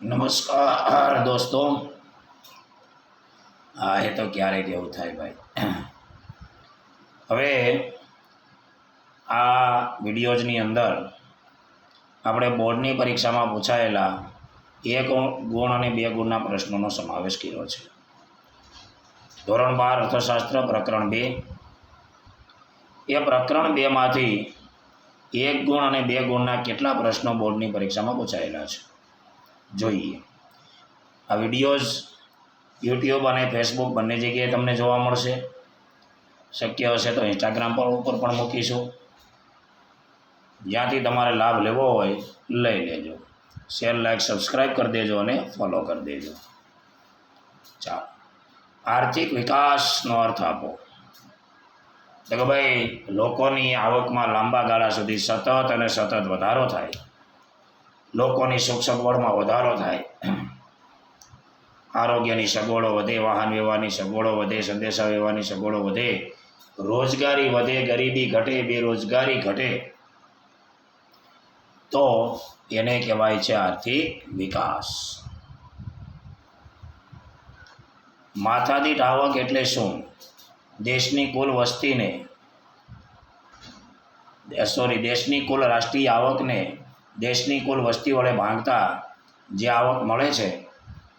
નમસ્કાર દોસ્તો. હા, એ તો ક્યારેક એવું થાય ભાઈ. હવે આ વિડીયોઝની અંદર આપણે બોર્ડની પરીક્ષામાં પૂછાયેલા એક ગુણ અને બે ગુણના પ્રશ્નોનો સમાવેશ કર્યો છે. ધોરણ બાર અર્થશાસ્ત્ર, પ્રકરણ બે. એ પ્રકરણ બેમાંથી એક ગુણ અને બે ગુણના કેટલા પ્રશ્નો બોર્ડની પરીક્ષામાં પૂછાયેલા છે? જોઈએ. આ વિડીયોઝ યુટ્યુબ અને ફેસબુક બંને જગ્યાએ તમને જોવા મળશે. શક્ય હશે તો ઇન્સ્ટાગ્રામ પર ઉપર પણ મૂકીશું. જ્યાંથી તમારે લાભ લેવો હોય, લઈ લેજો. શેર લાઈક સબસ્ક્રાઈબ કરી દેજો અને ફોલો કરી દેજો. ચાલો. આર્થિક વિકાસનો અર્થ આપો. તો કે ભાઈ, લોકોની આવકમાં લાંબા ગાળા સુધી સતત અને સતત વધારો થાય. લોકોની સુખ સગવડમાં વધારો થાય. આરોગ્યની સગવડો વધે વાહન વ્યવહારની સગવડો વધે સંદેશા વ્યવહારની સગવડો વધે, રોજગારી વધે, ગરીબી ઘટે, બેરોજગારી ઘટે, તો એને કહેવાય છે આર્થિક વિકાસ. માથાદીઠ આવક એટલે શું? દેશની કુલ વસ્તીને સોરી દેશની કુલ રાષ્ટ્રીય આવકને દેશની કુલ વસ્તી વડે ભાંગતા જે આવક મળે છે,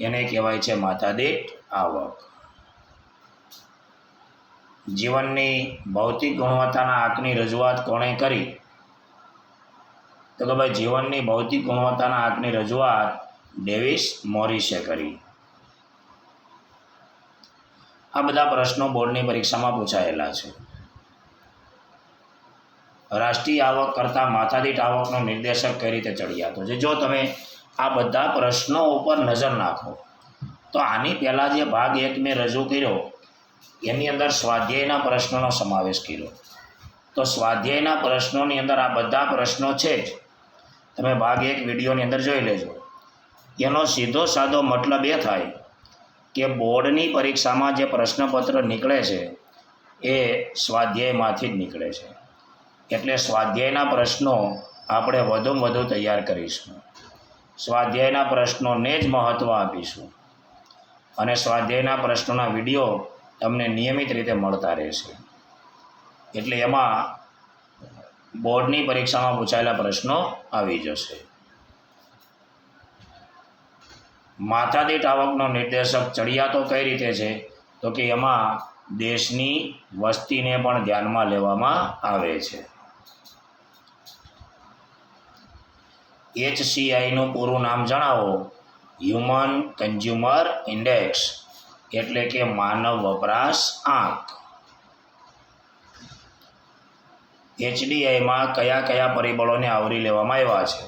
એને કહેવાય છે માથાદીઠ આવક. જીવનની ભૌતિક ગુણવત્તાના આંકની રજૂઆત કોણે કરી? તો કે ભાઈ જીવનની ભૌતિક ગુણવત્તાના આંકની રજૂઆત ડેવિસ મોરિસે કરી. આ બધા પ્રશ્નો બોર્ડની પરીક્ષામાં પૂછાયેલા છે. રાષ્ટ્રીય આવક કરતાં માથાદીઠ આવકનો નિર્દેશક કઈ રીતે ચડિયાતો છે જો તમે આ બધા પ્રશ્નો ઉપર નજર નાખો, તો આની પહેલાં જે ભાગ એક મેં રજૂ કર્યો, એની અંદર સ્વાધ્યાયના પ્રશ્નોનો સમાવેશ કર્યો. તો સ્વાધ્યાયના પ્રશ્નોની અંદર આ બધા પ્રશ્નો છે જ. તમે ભાગ એક વિડીયોની અંદર જોઈ લેજો. એનો સીધો સાદો મતલબ એ થાય કે બોર્ડની પરીક્ષામાં જે પ્રશ્નપત્ર નીકળે છે, એ સ્વાધ્યાયમાંથી જ નીકળે છે. એટલે સ્વાધ્યાયના પ્રશ્નો આપણે વધુમાં વધુ તૈયાર કરીશું. સ્વાધ્યાયના પ્રશ્નોને જ મહત્ત્વ આપીશું. અને સ્વાધ્યાયના પ્રશ્નોના વીડિયો તમને નિયમિત રીતે મળતા રહેશે. એટલે એમાં બોર્ડની પરીક્ષામાં પૂછાયેલા પ્રશ્નો આવી જશે. માથાદીઠ આવકનો નિર્દેશક ચડિયાતો કઈ રીતે છે? તો કે એમાં દેશની વસ્તીને પણ ધ્યાનમાં લેવામાં આવે છે. એચસીઆઈનું પૂરું નામ જણાવો. હ્યુમન કન્ઝ્યુમર ઇન્ડેક્સ એટલે કે માનવ વપરાશ આંક. એચડીઆઈમાં કયા કયા પરિબળોને આવરી લેવામાં આવ્યા છે?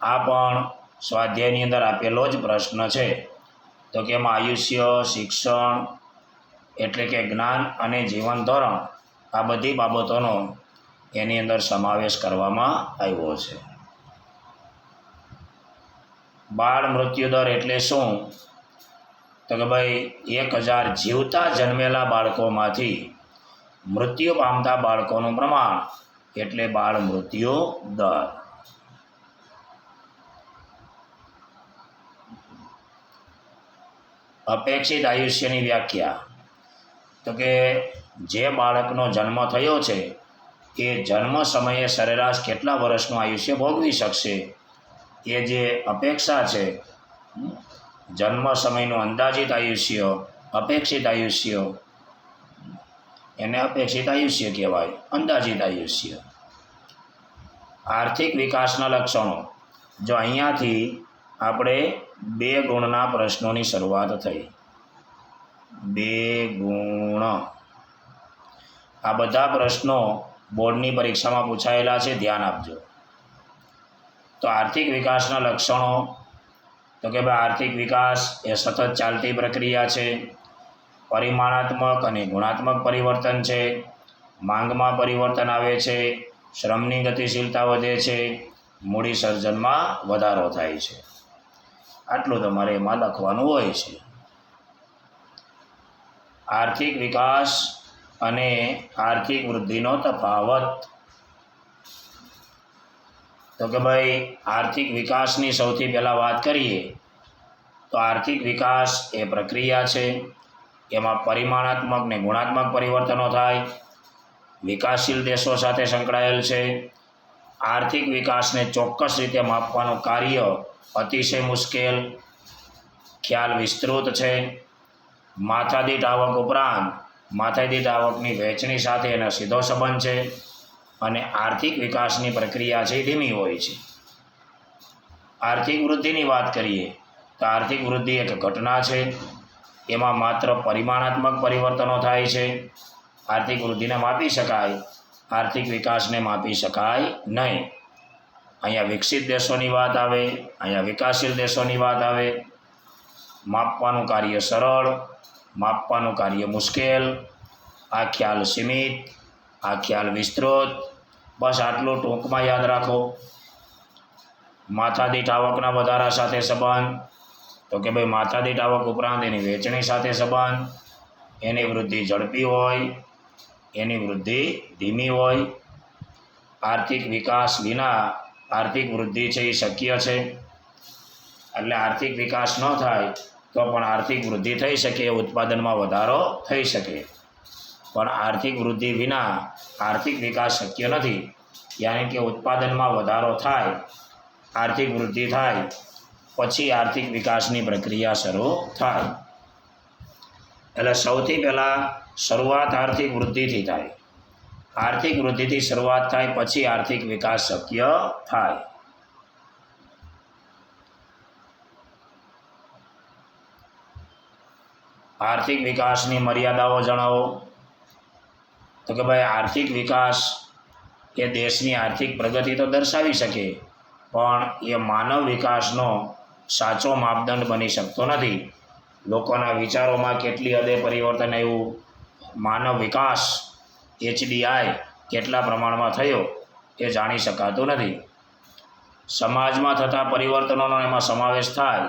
આ પણ સ્વાધ્યાયની અંદર આપેલો જ પ્રશ્ન છે. તો કે એમાં આયુષ્ય, શિક્ષણ, એટલે કે જ્ઞાન અને જીવન ધોરણ આ બધી બાબતોનો એની અંદર સમાવેશ કરવામાં આવ્યો છે. બાળ મૃત્યુદર એટલે શું? તો કે ભાઈ, એક હજાર જીવતા જન્મેલા બાળકોમાંથી મૃત્યુ પામતા બાળકોનું પ્રમાણ એટલે બાળ મૃત્યુ દર. અપેક્ષિત આયુષ્યની વ્યાખ્યા. તો કે જે બાળકનો જન્મ થયો છે, એ જન્મ સમયે સરેરાશ કેટલા વર્ષનું આયુષ્ય ભોગવી શકશે? એ જે અપેક્ષા છે જન્મ સમયનું અંદાજિત આયુષ્ય, અપેક્ષિત આયુષ્ય, એને અપેક્ષિત આયુષ્ય કહેવાય, અંદાજિત આયુષ્ય. આર્થિક વિકાસના લક્ષણો. જો અહીંયાથી આપણે બે ગુણના પ્રશ્નોની શરૂઆત થઈ. બે ગુણ. આ બધા પ્રશ્નો બોર્ડની પરીક્ષામાં પૂછાયેલા છે, ધ્યાન આપજો. તો આર્થિક વિકાસના લક્ષણો. તો કે ભાઈ આર્થિક વિકાસ એ સતત ચાલતી પ્રક્રિયા છે. પરિમાણાત્મક અને ગુણાત્મક પરિવર્તન છે. માંગમાં પરિવર્તન આવે છે. શ્રમની ગતિશીલતા વધે છે. મૂડી સર્જનમાં વધારો થાય છે. આટલું તમારે એમાં લખવાનું હોય છે. આર્થિક વિકાસ અને આર્થિક વૃદ્ધિનો તફાવત. તો કે ભાઈ, આર્થિક વિકાસની સૌથી પહેલાં વાત કરીએ, તો આર્થિક વિકાસ એ પ્રક્રિયા છે. એમાં પરિમાણાત્મક ને ગુણાત્મક પરિવર્તનો થાય. વિકાસશીલ દેશો સાથે સંકળાયેલ છે. આર્થિક વિકાસને ચોક્કસ રીતે માપવાનું કાર્ય અતિશય મુશ્કેલ, ખ્યાલ વિસ્તૃત છે. માથાદીઠ આવક ઉપરાંત માથાદીઠ આવકની વહેંચણી સાથે એનો સીધો સંબંધ છે. અને આર્થિક વિકાસની પ્રક્રિયા છે ધીમી હોય છે. આર્થિક વૃદ્ધિની વાત કરીએ, તો આર્થિક વૃદ્ધિ એક ઘટના છે. એમાં માત્ર પરિમાણાત્મક પરિવર્તનો થાય છે. આર્થિક વૃદ્ધિને માપી શકાય, આર્થિક વિકાસને માપી શકાય નહીં. અહીંયા વિકસિત દેશોની વાત આવે, અહીંયા વિકાસશીલ દેશોની વાત આવે. માપવાનું કાર્ય સરળ, માપવાનું કાર્ય મુશ્કેલ, આ ખ્યાલ સીમિત આ ખ્યાલ વિસ્તૃત બસ આટલું ટૂંકમાં યાદ રાખો. માથાદીઠ આવકના વધારા સાથે સંબંધ. તો કે ભાઈ માથાદીઠ આવક ઉપરાંત એની વેચણી સાથે સંબંધ. એની વૃદ્ધિ ઝડપી હોય. એની વૃદ્ધિ ધીમી હોય. આર્થિક વિકાસ વિના આર્થિક વૃદ્ધિ છે એ શક્ય છે. એટલે આર્થિક વિકાસ ન થાય તો પણ આર્થિક વૃદ્ધિ થઈ શકે, ઉત્પાદનમાં વધારો થઈ શકે. પણ આર્થિક વૃદ્ધિ વિના આર્થિક વિકાસ શક્ય નથી. યાની કે ઉત્પાદનમાં વધારો થાય, આર્થિક વૃદ્ધિ થાય, પછી આર્થિક વિકાસની પ્રક્રિયા શરૂ થાય. એટલે સૌથી પહેલાં શરૂઆત આર્થિક વૃદ્ધિથી થાય. આર્થિક વૃદ્ધિથી શરૂઆત થાય, પછી આર્થિક વિકાસ શક્ય થાય. આર્થિક વિકાસની મર્યાદાઓ જણાવો. તો કે ભાઈ આર્થિક વિકાસ એ દેશની આર્થિક પ્રગતિ તો દર્શાવી શકે, પણ એ માનવ વિકાસનો સાચો માપદંડ બની શકતો નથી. લોકોના વિચારોમાં કેટલી હદે પરિવર્તન આવ્યું? માનવ વિકાસ, એચડીઆઈ કેટલા પ્રમાણમાં થયો એ જાણી શકાતું નથી. સમાજમાં થતા પરિવર્તનોનો એમાં સમાવેશ થાય,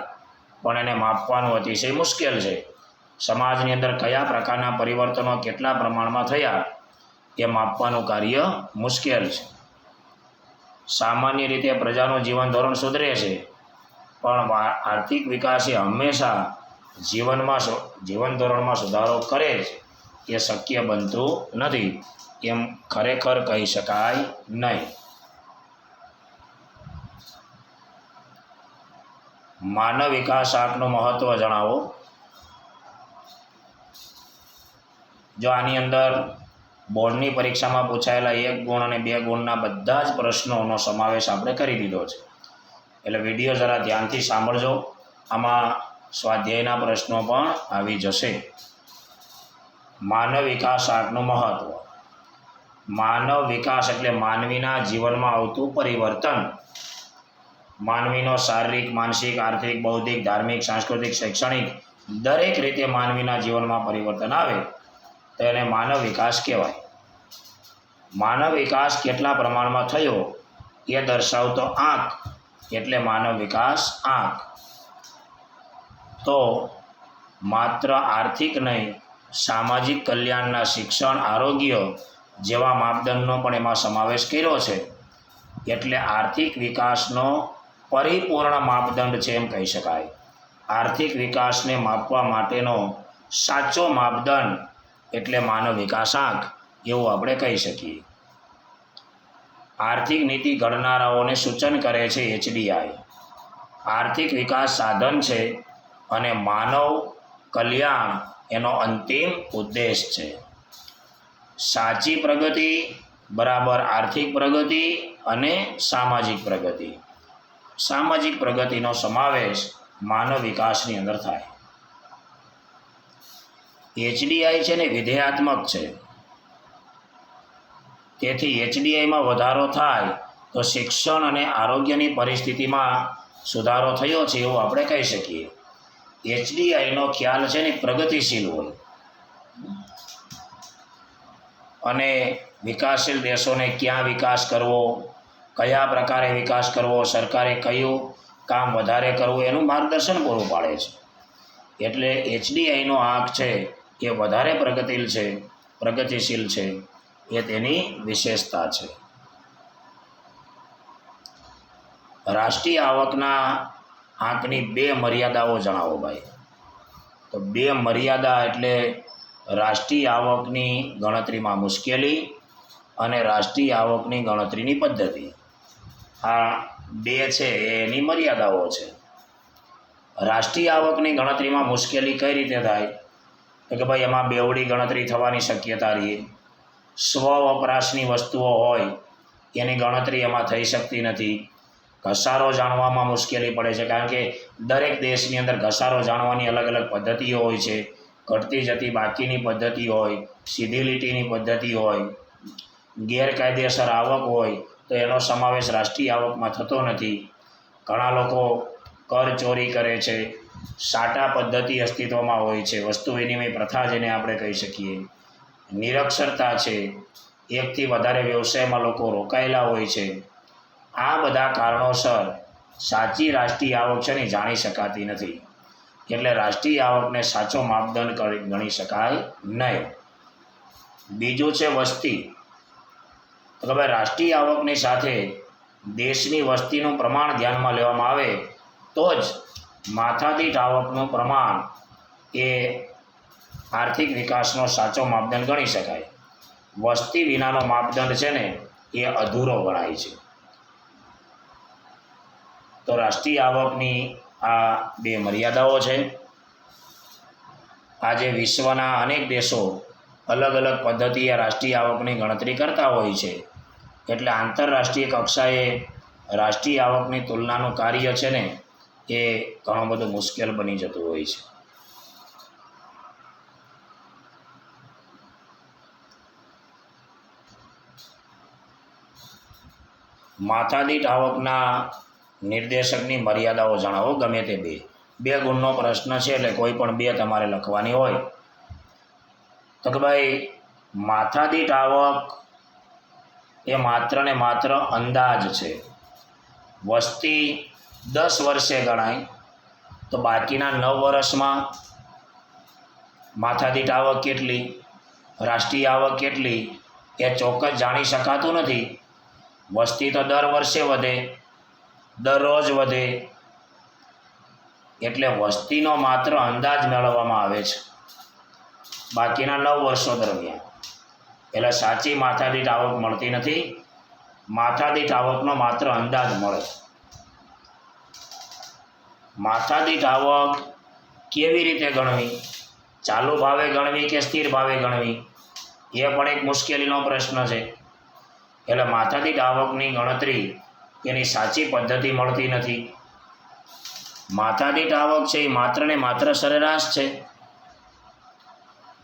પણ એને માપવાનું અતિશય મુશ્કેલ છે. સમાજની અંદર કયા પ્રકારના પરિવર્તનો કેટલા પ્રમાણમાં થયા? એ માપવાનું કાર્ય મુશ્કેલ છે. સામાન્ય રીતે પ્રજાનું જીવન ધોરણ સુધરે છે, પણ આર્થિક વિકાસ એ હંમેશા જીવનમાં જીવન ધોરણમાં સુધારો કરે જ એ શક્ય બનતું નથી, એમ ખરેખર કહી શકાય નહીં. માનવ વિકાસ આંકનું મહત્ત્વ જણાવો. જો આની અંદર બોર્ડની પરીક્ષામાં પૂછાયેલા એક ગુણ અને બે ગુણના બધા જ પ્રશ્નોનો સમાવેશ આપણે કરી દીધો છે. એટલે વીડિયો જરા ધ્યાનથી સાંભળજો. આમાં સ્વાધ્યાયના પ્રશ્નો પણ આવી જશે. માનવ વિકાસ આર્ટનું મહત્ત્વ માનવ વિકાસ એટલે માનવીના જીવનમાં આવતું પરિવર્તન. માનવીનો શારીરિક, માનસિક, આર્થિક, બૌદ્ધિક, ધાર્મિક, સાંસ્કૃતિક, શૈક્ષણિક દરેક રીતે માનવીના જીવનમાં પરિવર્તન આવે. તો એને માનવ વિકાસ કહેવાય. માનવ વિકાસ કેટલા પ્રમાણમાં થયો એ દર્શાવતો આંક. એટલે માનવ વિકાસ આંક. તો માત્ર આર્થિક નહીં, સામાજિક કલ્યાણના શિક્ષણ, આરોગ્ય જેવા માપદંડનો પણ એમાં સમાવેશ કર્યો છે. એટલે આર્થિક વિકાસનો પરિપૂર્ણ માપદંડ છે એમ કહી શકાય. આર્થિક વિકાસને માપવા માટેનો સાચો માપદંડ એટલે માનવ વિકાસાંક એવું આપણે કહી શકીએ. આર્થિક નીતિ ઘડનારાઓને સૂચન કરે છે એચડીઆઈ. આર્થિક વિકાસ સાધન છે અને માનવ કલ્યાણ એનો અંતિમ ઉદ્દેશ છે. સાચી પ્રગતિ, બરાબર આર્થિક પ્રગતિ અને સામાજિક પ્રગતિ. સામાજિક પ્રગતિનો સમાવેશ માનવ વિકાસની અંદર થાય. એચડીઆઈ છે ને વિધેયાત્મક છે. તેથી એચડીઆઈમાં વધારો થાય તો શિક્ષણ અને આરોગ્યની પરિસ્થિતિમાં સુધારો થયો છે એવું આપણે કહી શકીએ. એચડીઆઈનો ખ્યાલ છે ને પ્રગતિશીલ હોય. અને વિકાસશીલ દેશોને ક્યાં વિકાસ કરવો, કયા પ્રકારે વિકાસ કરવો, સરકારે કયું કામ વધારે કરવું એનું માર્ગદર્શન પૂરું પાડે છે. એટલે એચડીઆઈનો આંક છે એ વધારે પ્રગતિલ છે, પ્રગતિશીલ છે. એ તેની વિશેષતા છે. રાષ્ટ્રીય આવકના આંકની બે મર્યાદાઓ જણાવો ભાઈ. તો બે મર્યાદા એટલે રાષ્ટ્રીય આવકની ગણતરીમાં મુશ્કેલી અને રાષ્ટ્રીય આવકની ગણતરીની પદ્ધતિ. આ બે છે એની મર્યાદાઓ છે. રાષ્ટ્રીય આવકની ગણતરીમાં મુશ્કેલી કઈ રીતે થાય? તો કે ભાઈ, એમાં બેવડી ગણતરી થવાની શક્યતા રહે. સ્વ વપરાશની વસ્તુઓ હોય, એની ગણતરી એમાં થઈ શકતી નથી. ઘસારો જાણવામાં મુશ્કેલી પડે છે, કારણ કે દરેક દેશની અંદર ઘસારો જાણવાની અલગ અલગ પદ્ધતિઓ હોય છે. ઘટતી જતી બાકીની પદ્ધતિ હોય, સીધી લીટીની પદ્ધતિ હોય, ગેરકાયદેસર આવક હોય, તો એનો સમાવેશ રાષ્ટ્રીય આવકમાં થતો નથી. ઘણા લોકો કર ચોરી કરે છે, સાટા પદ્ધતિ અસ્તિત્વમાં હોય છે, વસ્તુ વિનિમય પ્રથા જેને આપણે કહી શકીએ. નિરક્ષરતા છે. એકથી વધારે વ્યવસાયમાં લોકો રોકાયેલા હોય છે. આ બધા કારણોસર સાચી રાષ્ટ્રીય આવક છે ને જાણી શકાતી નથી. એટલે રાષ્ટ્રીય આવકને સાચો માપદંડ કરી, ગણી શકાય નહીં. બીજું છે વસ્તી. તો કે ભાઈ રાષ્ટ્રીય આવકની સાથે દેશની વસ્તીનું પ્રમાણ ધ્યાનમાં લેવામાં આવે તો જ માથાદીઠ આવકનું પ્રમાણ એ આર્થિક વિકાસનો સાચો માપદંડ ગણી શકાય. વસ્તી વિનાનો માપદંડ છે ને, એ અધૂરો ગણાય છે. તો રાષ્ટ્રીય આવકની આ બે મર્યાદાઓ છે. આજે વિશ્વના અનેક દેશો અલગ અલગ પદ્ધતિએ રાષ્ટ્રીય આવકની ગણતરી કરતા હોય છે. એટલે આંતરરાષ્ટ્રીય કક્ષાએ રાષ્ટ્રીય આવકની તુલનાનું કાર્ય છે ને, એ ઘણું બધું મુશ્કેલ બની જતું હોય છે. માથાદીઠ આવકના નિર્દેશકની મર્યાદાઓ જણાવો, ગમે તે બે. બે ગુણનો પ્રશ્ન છે એટલે કોઈ પણ બે તમારે લખવાની હોય. તો કે ભાઈ, માથાદીઠ આવક એ માત્ર ને માત્ર અંદાજ છે. વસ્તી દસ વર્ષે ગણાય, તો બાકીના નવ વર્ષમાં માથાદીઠ આવક કેટલી, રાષ્ટ્રીય આવક કેટલી, એ ચોક્કસ જાણી શકાતું નથી. વસ્તી તો દર વર્ષે વધે, દરરોજ વધે, એટલે વસ્તીનો માત્ર અંદાજ મેળવવામાં આવે છે. બાકીના નવ વર્ષો દરમિયાન. એટલે સાચી માથાદીઠ આવક મળતી નથી, માથાદીઠ આવકનો માત્ર અંદાજ મળે. માથાદીઠ આવક કેવી રીતે ગણવી? ચાલુ ભાવે ગણવી કે સ્થિર ભાવે ગણવી? એ પણ એક મુશ્કેલીનો પ્રશ્ન છે. એટલે માથાદીઠ આવકની ગણતરી એની સાચી પદ્ધતિ મળતી નથી. માથાદીઠ આવક છે એ માત્ર ને માત્ર સરેરાશ છે.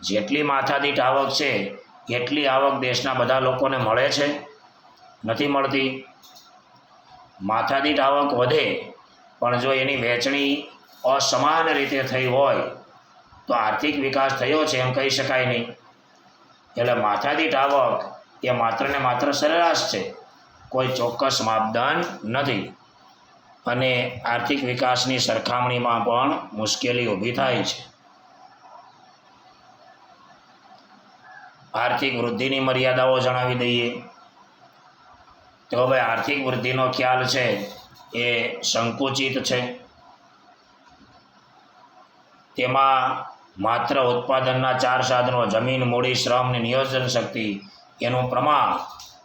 જેટલી માથાદીઠ આવક છે, એટલી આવક દેશના બધા લોકોને મળે છે. નથી મળતી. માથાદીઠ આવક વધે, પણ જો એની વહેંચણી અસમાન રીતે થઈ હોય, તો આર્થિક વિકાસ થયો છે એમ કહી શકાય નહીં. એટલે માથાદીઠ આવક એ માત્ર ને માત્ર સરેરાશ છે. કોઈ ચોક્કસ માપદંડ નથી. અને આર્થિક વિકાસની સરખામણીમાં પણ મુશ્કેલી ઊભી થાય છે. આર્થિક વૃદ્ધિની મર્યાદાઓ જણાવી દઈએ. તો હવે આર્થિક વૃદ્ધિનો ખ્યાલ છે એ સંકુચિત છે. તેમાં માત્ર ઉત્પાદનના ચાર સાધનો, જમીન, મૂડી, શ્રમ ને નિયોજન શક્તિ એનું પ્રમાણ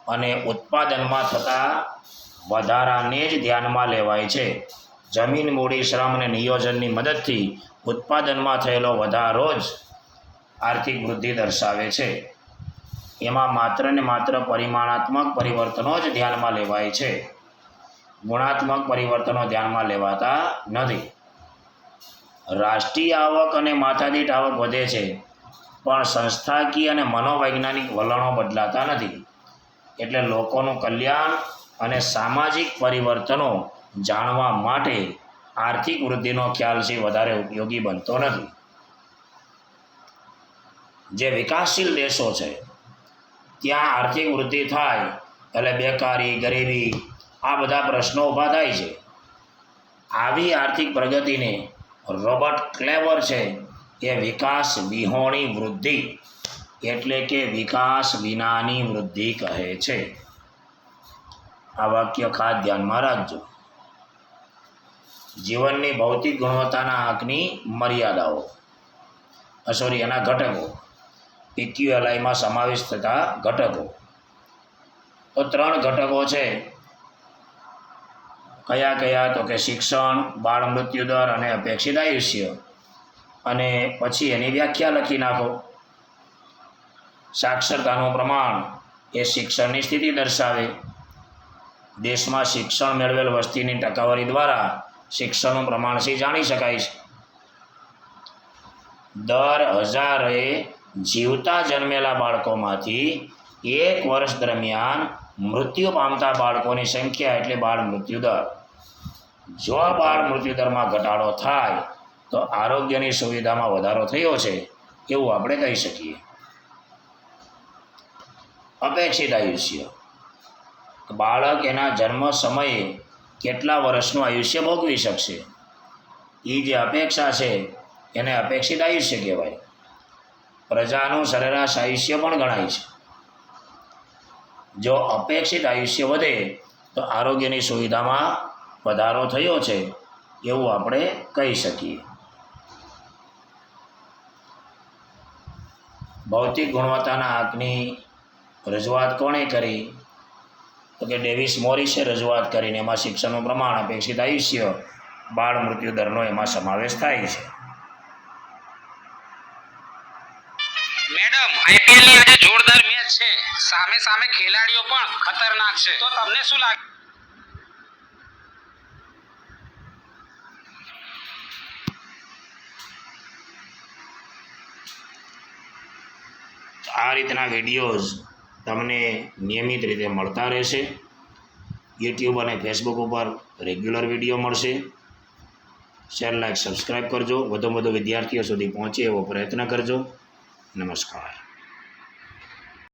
અને ઉત્પાદનમાં થતા વધારાને જ ધ્યાનમાં લેવાય છે. જમીન મૂડી શ્રમ અને નિયોજનની મદદથી ઉત્પાદનમાં થયેલો વધારો જ આર્થિક વૃદ્ધિ દર્શાવે છે. એમાં માત્ર ને માત્ર પરિમાણાત્મક પરિવર્તનો જ ધ્યાનમાં લેવાય છે. ગુણાત્મક પરિવર્તનો ધ્યાનમાં લેવાતા નથી. રાષ્ટ્રીય આવક અને માથાદીઠ આવક વધે છે. પણ સંસ્થાકીય અને મનોવૈજ્ઞાનિક વલણો બદલાતા નથી. એટલે લોકોનું કલ્યાણ અને સામાજિક પરિવર્તનો જાણવા માટે આર્થિક વૃદ્ધિનો ખ્યાલ છે વધારે ઉપયોગી બનતો નથી. જે વિકાસશીલ દેશો છે, ત્યાં આર્થિક વૃદ્ધિ થાય એટલે બેકારી, ગરીબી આ બધા પ્રશ્નો ઊભા થાય છે. આવી આર્થિક પ્રગતિને રોબર્ટ ક્લેવર છે એ વિકાસ વિહોણી વૃદ્ધિ એટલે કે વિકાસ વિનાની વૃદ્ધિ કહે છે. આ વાક્ય ખાસ ધ્યાનમાં રાખજો. જીવનની ભૌતિક ગુણવત્તાના આંકની મર્યાદાઓ. સોરી એના ઘટકો. પીક્યુએલઆઈમાં સમાવેશ થતા ઘટકો. તો ત્રણ ઘટકો છે. કયા કયા? તો કે શિક્ષણ, બાળ મૃત્યુદર અને અપેક્ષિત આયુષ્ય. અને પછી એની વ્યાખ્યા લખી નાખો. સાક્ષરતાનું પ્રમાણ એ શિક્ષણની સ્થિતિ દર્શાવે. દેશમાં શિક્ષણ મેળવેલ વસ્તીની ટકાવારી દ્વારા શિક્ષણનું પ્રમાણ સી જાણી શકાય છે? દર હજારે જીવતા જન્મેલા બાળકોમાંથી એક વર્ષ દરમિયાન મૃત્યુ પામતા બાળકોની સંખ્યા એટલે બાળ મૃત્યુ દર જો બાળ મૃત્યુદરમાં ઘટાડો થાય તો આરોગ્યની સુવિધામાં વધારો થયો છે એવું આપણે કહી શકીએ. અપેક્ષિત આયુષ્ય. બાળક એના જન્મ સમયે કેટલા વર્ષનું આયુષ્ય ભોગવી શકશે? એ જે અપેક્ષા છે, એને અપેક્ષિત આયુષ્ય કહેવાય. પ્રજાનું સરેરાશ આયુષ્ય પણ ગણાય છે. જો અપેક્ષિત આયુષ્ય વધે, તો આરોગ્યની સુવિધામાં વધારો થયો છે એવું આપણે કહી શકીએ. ભૌતિક ગુણવત્તાના હકની રજૂઆત કોણે કરી? તો કે ડેવિસ મોરિસે રજૂઆત કરીને એમાં શિક્ષણનું પ્રમાણ અપેક્ષિત આયુષ્ય, બાળ મૃત્યુ દરનો એમાં સમાવેશ થાય છે. મેડમ આઈપીએલની આજે જોરદાર મેચ છે. સામે સામે ખેલાડીઓ પણ ખતરનાક છે. તો તમને શું લાગે? આ રીતના વિડીયોઝ તમને નિયમિત રીતે મળતા રહેશે. યુટ્યુબ અને ફેસબુક ઉપર રેગ્યુલર વીડિયો મળશે. શેર લાઇક સબસ્ક્રાઈબ કરજો. વધુ વધુ વિદ્યાર્થીઓ સુધી પહોંચે એવો પ્રયત્ન કરજો. નમસ્કાર.